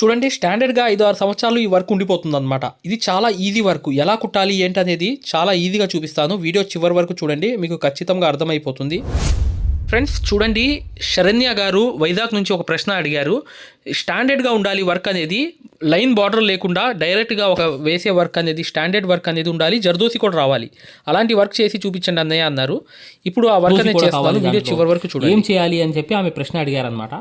చూడండి స్టాండర్డ్గా ఐదు ఆరు సంవత్సరాలు ఈ వర్క్ ఉండిపోతుంది అనమాట ఇది చాలా ఈజీ వర్క్. ఎలా కుట్టాలి ఏంటనేది చాలా ఈజీగా చూపిస్తాను. వీడియో చివరి వరకు చూడండి మీకు ఖచ్చితంగా అర్థమైపోతుంది. ఫ్రెండ్స్ చూడండి శరణ్య గారు వైజాగ్ నుంచి ఒక ప్రశ్న అడిగారు. స్టాండర్డ్గా ఉండాలి వర్క్ అనేది లైన్ బార్డర్ లేకుండా డైరెక్ట్గా ఒక వేసే వర్క్ అనేది స్టాండర్డ్ వర్క్ అనేది ఉండాలి. జర్దోసి కూడా రావాలి. అలాంటి వర్క్ చేసి చూపించండి అన్నయ్య అన్నారు. ఇప్పుడు ఆ వర్క్ అనేది చేస్తాను. వీడియో. చివరి వరకు చూడండి. ఏం చేయాలి అని చెప్పి ఆమె ప్రశ్న అడిగారనమాట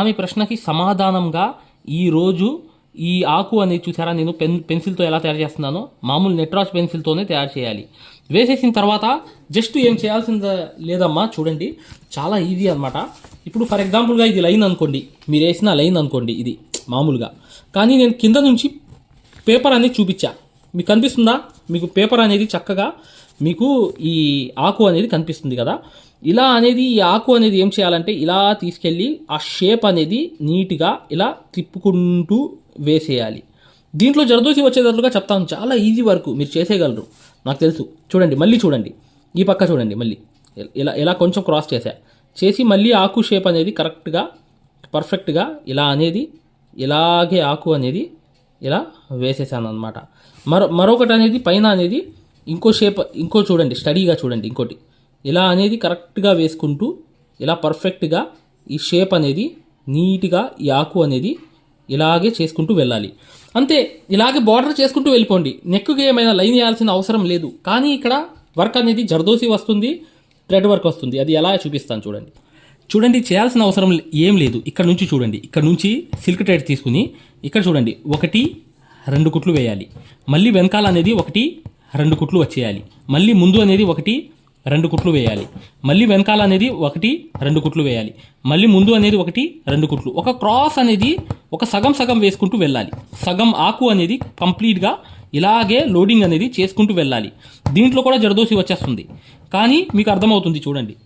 ఆమె ప్రశ్నకి సమాధానంగా ఈ రోజు ఈ ఆకు అనేది చూసారా నేను పెన్ పెన్సిల్తో ఎలా తయారు చేస్తున్నానో? మామూలు నెట్రాజ్ పెన్సిల్తోనే తయారు చేయాలి. వేసేసిన తర్వాత జస్ట్ ఏం చేయాల్సింది లేదమ్మా చూడండి. చాలా ఈజీ అనమాట ఇప్పుడు ఫర్ ఎగ్జాంపుల్గా ఇది లైన్ అనుకోండి. మీరు వేసిన లైన్ అనుకోండి ఇది మామూలుగా. కానీ నేను కింద నుంచి పేపర్ అనేది చూపించా. మీకు కనిపిస్తుందా? మీకు పేపర్ అనేది చక్కగా మీకు ఈ ఆకు అనేది కనిపిస్తుంది కదా. ఇలా అనేది ఈ ఆకు అనేది ఏం చేయాలంటే ఇలా తీసుకెళ్ళి ఆ షేప్ అనేది నీట్గా ఇలా తిప్పుకుంటూ వేసేయాలి. దీంట్లో జరదోసి వచ్చేటట్లుగా చెప్తాను. చాలా ఈజీ వర్క్ మీరు చేసేయగలరు. నాకు తెలుసు. చూడండి మళ్ళీ చూడండి. ఈ పక్క చూడండి మళ్ళీ. ఇలా ఇలా కొంచెం క్రాస్ చేసా చేసి మళ్ళీ ఆకు షేప్ అనేది కరెక్ట్గా పర్ఫెక్ట్గా ఇలా అనేది ఇలాగే ఆకు అనేది ఇలా వేసేసాను అనమాట మరో మరొకటి అనేది పైన అనేది ఇంకో షేప్ ఇంకో చూడండి స్టడీగా చూడండి ఇంకోటి. ఇలా అనేది కరెక్ట్గా వేసుకుంటూ ఇలా పర్ఫెక్ట్గా ఈ షేప్ అనేది నీట్గా ఈ ఆకు అనేది ఇలాగే చేసుకుంటూ వెళ్ళాలి. అంతే ఇలాగే బార్డర్ చేసుకుంటూ వెళ్ళిపోండి. నెక్కి ఏమైనా లైన్ వేయాల్సిన అవసరం లేదు. కానీ ఇక్కడ వర్క్ అనేది జర్దోసి వస్తుంది థ్రెడ్ వర్క్ వస్తుంది. అది ఎలా చూపిస్తాను చూడండి. చూడండి చేయాల్సిన అవసరం ఏం లేదు. ఇక్కడ నుంచి చూడండి. ఇక్కడ నుంచి సిల్క్ థ్రెడ్ తీసుకుని ఇక్కడ చూడండి. ఒకటి రెండు కుట్లు వేయాలి. మళ్ళీ వెనకాల అనేది ఒకటి రెండు కుట్లు వచ్చేయాలి. మళ్ళీ ముందు అనేది ఒకటి రెండు కుట్లు వేయాలి. మళ్ళీ వెనకాల అనేది ఒకటి రెండు కుట్లు వేయాలి. మళ్ళీ ముందు అనేది ఒకటి రెండు కుట్లు. ఒక క్రాస్ అనేది ఒక సగం సగం వేసుకుంటూ వెళ్ళాలి. సగం ఆకు అనేది కంప్లీట్గా ఇలాగే లోడింగ్ అనేది చేసుకుంటూ వెళ్ళాలి. దీంట్లో కూడా జరదోసి వచ్చేస్తుంది. కానీ మీకు అర్థమవుతుంది చూడండి.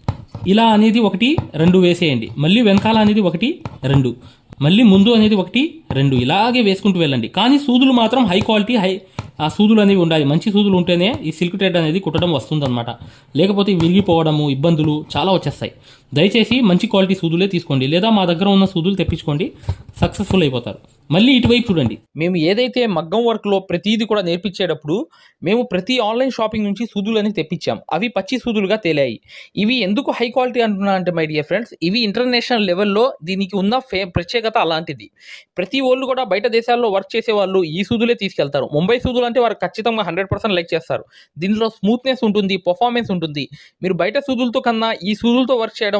ఇలా అనేది ఒకటి రెండు వేసేయండి. మళ్ళీ వెనకాల అనేది ఒకటి రెండు. మళ్ళీ ముందు అనేది ఒకటి రెండు. ఇలాగే వేసుకుంటూ వెళ్ళండి. కానీ సూదులు మాత్రం హై క్వాలిటీ హై ఆ సూదులు అనేవి ఉండాలి. మంచి సూదులు ఉంటేనే ఈ సిల్క్ థ్రెడ్ అనేది కుట్టడం వస్తుందన్నమాట. లేకపోతే విరిగిపోవడము ఇబ్బందులు చాలా వచ్చేస్తాయి. దయచేసి మంచి క్వాలిటీ సూదులే తీసుకోండి. లేదా మా దగ్గర ఉన్న సూదులు తెప్పించుకోండి. సక్సెస్ఫుల్ అయిపోతారు. మళ్ళీ ఇటువైపు చూడండి. మేము ఏదైతే మగ్గం వర్క్లో ప్రతిదీ కూడా నేర్పించేటప్పుడు మేము ప్రతి ఆన్లైన్ షాపింగ్ నుంచి సూదులని తెప్పించాం. అవి పచ్చి సూదులుగా తేలాయి. ఇవి ఎందుకు హై క్వాలిటీ అంటున్నా అంటే మై డియర్ ఫ్రెండ్స్ ఇవి ఇంటర్నేషనల్ లెవెల్లో దీనికి ఉన్న ఫే ప్రత్యేకత అలాంటిది. ప్రతి వాళ్ళు కూడా బయట దేశాల్లో వర్క్ చేసే వాళ్ళు ఈ సూదులే తీసుకెళ్తారు. ముంబై సూదులు అంటే వారు ఖచ్చితంగా హండ్రెడ్ పర్సెంట్ లైక్ చేస్తారు. దీనిలో స్మూత్నెస్ ఉంటుంది పర్ఫార్మెన్స్ ఉంటుంది. మీరు బయట సూదులతో కన్నా ఈ సూదులతో వర్క్ చేయడం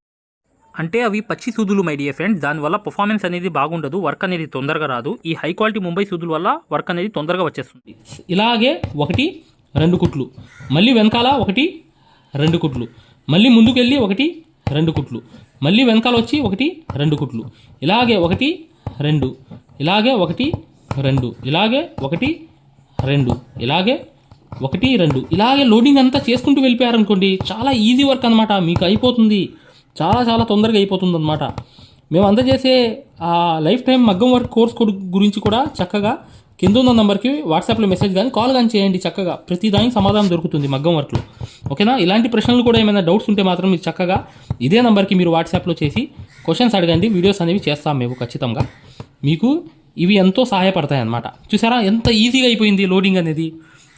అంటే అవి పచ్చి సూదులు మై డియర్ ఫ్రెండ్స్ దానివల్ల పర్ఫార్మెన్స్ అనేది బాగుండదు వర్క్ అనేది తొందరగా రాదు. ఈ హై క్వాలిటీ ముంబై సూదుల వల్ల వర్క్ అనేది తొందరగా వచ్చేస్తుంది. ఇలాగే ఒకటి రెండు కుట్లు. మళ్ళీ వెనకాల ఒకటి రెండు కుట్లు. మళ్ళీ ముందుకెళ్ళి ఒకటి రెండు కుట్లు. మళ్ళీ వెనకాల వచ్చి ఒకటి రెండు కుట్లు. ఇలాగే ఒకటి రెండు. ఇలాగే ఒకటి రెండు. ఇలాగే ఒకటి రెండు. ఇలాగే ఒకటి రెండు. ఇలాగే లోడింగ్ అంతా చేసుకుంటూ వెళ్ళిపోయారనుకోండి చాలా ఈజీ వర్క్ అనమాట మీకు అయిపోతుంది. చాలా చాలా తొందరగా అయిపోతుంది అనమాట మేము అందజేసే ఆ లైఫ్ టైం మగ్గం వర్క్ కోర్స్ గురించి కూడా చక్కగా కింద ఉన్న నంబర్కి వాట్సాప్లో మెసేజ్ కానీ కాల్ కానీ చేయండి చక్కగా. ప్రతి దానికి సమాధానం దొరుకుతుంది మగ్గం వర్క్లో. ఓకేనా? ఇలాంటి ప్రశ్నలు కూడా ఏమైనా డౌట్స్ ఉంటే మాత్రం మీరు చక్కగా ఇదే నంబర్కి మీరు వాట్సాప్లో చేసి క్వశ్చన్స్ అడగండి. వీడియోస్ అనేవి చేస్తాం మేము ఖచ్చితంగా. మీకు ఇవి ఎంతో సహాయపడతాయి అన్నమాట చూసారా? ఎంత ఈజీగా అయిపోయింది లోడింగ్ అనేది.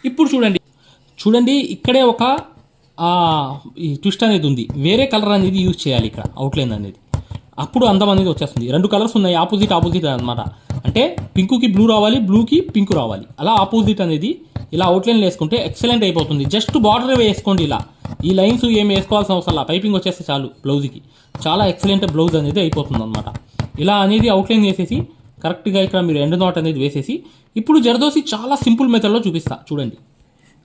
ఇప్పుడు చూడండి. చూడండి ఇక్కడే ఒక ఈ ట్విస్ట్ అనేది ఉంది. వేరే కలర్ అనేది యూజ్ చేయాలి ఇక్కడ అవుట్లైన్ అనేది. అప్పుడు అందం అనేది వచ్చేస్తుంది. రెండు కలర్స్ ఉన్నాయి ఆపోజిట్ ఆపోజిట్ అనమాట అంటే పింకుకి బ్లూ రావాలి బ్లూకి పింక్ రావాలి. అలా ఆపోజిట్ అనేది ఇలా అవుట్లైన్ వేసుకుంటే ఎక్సలెంట్ అయిపోతుంది. జస్ట్ బార్డర్ వేసుకోండి ఇలా. ఈ లైన్స్ ఏం వేసుకోవాల్సిన అవసరం అలా పైపింగ్ వచ్చేస్తే చాలు బ్లౌజ్కి చాలా ఎక్సలెంట్ బ్లౌజ్ అనేది అయిపోతుంది అనమాట ఇలా అనేది అవుట్లైన్ వేసేసి కరెక్ట్గా ఇక్కడ మీరు ఎండ్ నాట్ అనేది వేసేసి ఇప్పుడు జరదోసి చాలా సింపుల్ మెథడ్లో చూపిస్తా. చూడండి.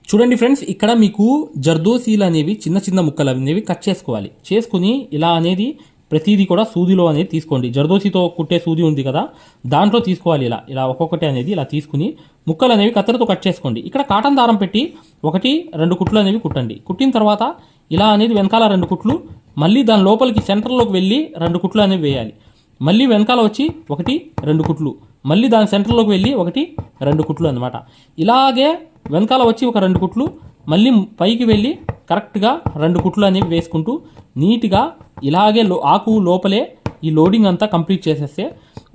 చూడండి ఫ్రెండ్స్ ఇక్కడ మీకు జర్దోసీలు అనేవి చిన్న చిన్న ముక్కలు అనేవి కట్ చేసుకోవాలి. చేసుకుని ఇలా అనేది ప్రతిదీ కూడా సూదిలో అనేది తీసుకోండి. జర్దోసితో కుట్టే సూది ఉంది కదా దాంట్లో తీసుకోవాలి ఇలా. ఇలా ఒక్కొక్కటి అనేది ఇలా తీసుకుని ముక్కలు అనేవి కత్తెరతో కట్ చేసుకోండి. ఇక్కడ కాటన్ దారం పెట్టి ఒకటి రెండు కుట్లు అనేవి కుట్టండి. కుట్టిన తర్వాత ఇలా అనేది వెనకాల రెండు కుట్లు మళ్ళీ దాని లోపలికి సెంటర్లోకి వెళ్ళి రెండు కుట్లు అనేవి వేయాలి. మళ్ళీ వెనకాల వచ్చి ఒకటి రెండు కుట్లు మళ్ళీ దాని సెంటర్లోకి వెళ్ళి ఒకటి రెండు కుట్లు అనమాట ఇలాగే వెనకాల వచ్చి ఒక రెండు కుట్లు మళ్ళీ పైకి వెళ్ళి కరెక్ట్గా రెండు కుట్లు అనేవి వేసుకుంటూ నీట్గా ఇలాగే లో ఆకు లోపలే ఈ లోడింగ్ అంతా కంప్లీట్ చేసేస్తే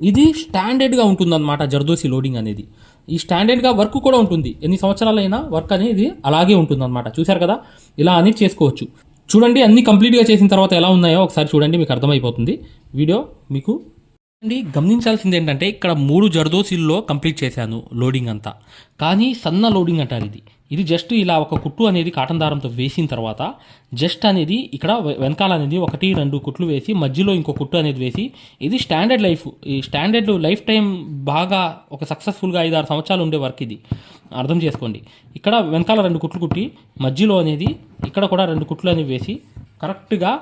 ఇది స్టాండర్డ్గా ఉంటుందన్నమాట జర్దోసి లోడింగ్ అనేది. ఈ స్టాండర్డ్గా వర్క్ కూడా ఉంటుంది. ఎన్ని సంవత్సరాలైనా వర్క్ అనేది అలాగే ఉంటుందన్నమాట. చూశారు కదా? ఇలా అనేది చేసుకోవచ్చు. చూడండి అన్ని కంప్లీట్గా చేసిన తర్వాత ఎలా ఉన్నాయో ఒకసారి చూడండి మీకు అర్థమైపోతుంది. వీడియో మీకు అండి గమనించాల్సింది ఏంటంటే ఇక్కడ మూడు జర్దోసీల్లో కంప్లీట్ చేశాను లోడింగ్ అంతా. కానీ సన్న లోడింగ్ అంటారు ఇది ఇది జస్ట్ ఇలా ఒక కుట్టు అనేది కాటన్ దారంతో వేసిన తర్వాత జస్ట్ అనేది ఇక్కడ వెనకాల అనేది ఒకటి రెండు కుట్లు వేసి మధ్యలో ఇంకో కుట్టు అనేది వేసి ఇది స్టాండర్డ్ లైఫ్. ఈ స్టాండర్డ్ లైఫ్ టైం బాగా ఒక సక్సెస్ఫుల్గా ఐదు ఆరు సంవత్సరాలు ఉండే వర్క్ ఇది. అర్థం చేసుకోండి. ఇక్కడ వెనకాల రెండు కుట్లు కుట్టి మధ్యలో అనేది ఇక్కడ కూడా రెండు కుట్లు అనేవి వేసి కరెక్ట్గా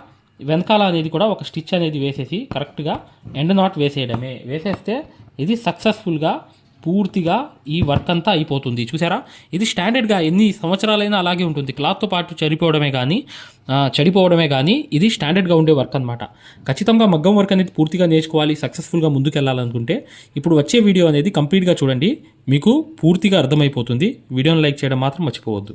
వెనకాల అనేది కూడా ఒక స్టిచ్ అనేది వేసేసి కరెక్ట్గా ఎండ్ నాట్ వేసేయడమే. వేసేస్తే ఇది సక్సెస్ఫుల్గా పూర్తిగా ఈ వర్క్ అంతా అయిపోతుంది. చూసారా? ఇది స్టాండర్డ్గా ఎన్ని సంవత్సరాలైనా అలాగే ఉంటుంది. క్లాత్తో పాటు చనిపోవడమే కానీ చెడిపోవడమే కానీ ఇది స్టాండర్డ్గా ఉండే వర్క్ అనమాట ఖచ్చితంగా మగ్గం వర్క్ అనేది పూర్తిగా నేర్చుకోవాలి సక్సెస్ఫుల్గా ముందుకెళ్ళాలనుకుంటే ఇప్పుడు వచ్చే వీడియో అనేది కంప్లీట్గా చూడండి. మీకు పూర్తిగా అర్థమైపోతుంది. వీడియోని లైక్ చేయడం మాత్రం మర్చిపోవద్దు.